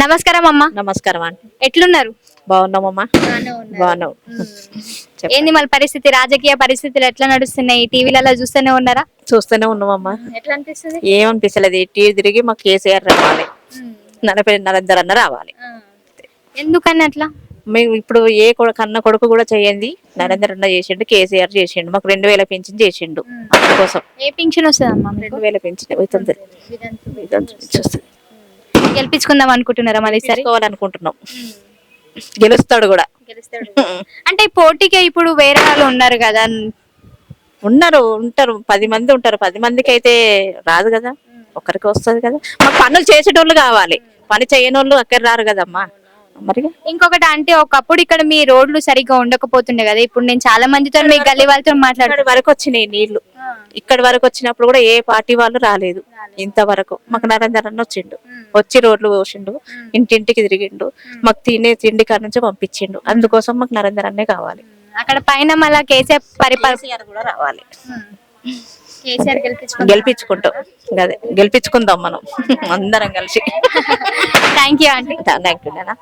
నమస్కారం అమ్మా. నమస్కారం అండి. ఎట్లున్నారు? బాగున్నామమ్మా బాగున్నావు. ఏంది మళ్ళీ పరిస్థితి? రాజకీయ పరిస్థితులు ఎట్లా నడుస్తున్నాయి? టీవీలలో చూస్తూనే ఉన్నారా? చూస్తూనే ఉన్నామమ్మా ఎట్లా అనిపిస్తుంది? ఏమనిపిస్తలేదు. టీవీ తిరిగి మాకు కేసీఆర్ రావాలి. నలభై నరేందర్ అన్న రావాలి. ఎందుకని అట్లా? మేము ఇప్పుడు ఏ కొడు- కన్న కొడుకు కూడా చేయండి. నరేందర్ అన్న చేసిండు కేసీఆర్ చేసిండు. మాకు రెండు వేల పెన్షన్ చేసిండు. అందుకోసం. ఏ పింఛన్ వస్తుందమ్మా మీకు? రెండు వేల పెన్షన్ గెలిపించుకుందాం అనుకుంటున్నారా మళ్ళీ సరే తీసుకోవాలనుకుంటున్నాం గెలుస్తాడు కూడా. అంటే పోటీకే ఇప్పుడు వేరే వాళ్ళు ఉన్నారు కదా. ఉన్నారు ఉంటారు. పది మంది ఉంటారు. పది మందికి అయితే రాదు కదా. ఒకరికి వస్తుంది కదా. మాకు పనులు చేసేటోళ్ళు కావాలి. పని చేయని వాళ్ళు అక్కడ రారు కదమ్మా. మరి? ఇంకొకటి అంటే ఒకప్పుడు ఇక్కడ మీ రోడ్లు సరిగ్గా ఉండకపోతుండే కదా. ఇప్పుడు నేను చాలా మందితో మీ గల్లీ వాళ్ళతో మాట్లాడు వరకు వచ్చినాయి నీళ్ళు. ఇక్కడ వరకు వచ్చినప్పుడు కూడా ఏ పార్టీ వాళ్ళు రాలేదు. ఇంతవరకు. మాకు నరేందర్ అన్న వచ్చిండు. వచ్చి రోడ్లు పోసిండు ఇంటింటికి తిరిగిండు. మాకు తినే తిండి కాడ నుంచి పంపించిండు. అందుకోసం మాకు నరేందర్ అన్నే కావాలి. అక్కడ పైన మళ్ళా కేసీఆర్ పరిపాలన కూడా రావాలి. గెలిపించుకుంటాం. అదే గెలిపించుకుందాం మనం. అందరం కలిసి. Thank you aunty thank you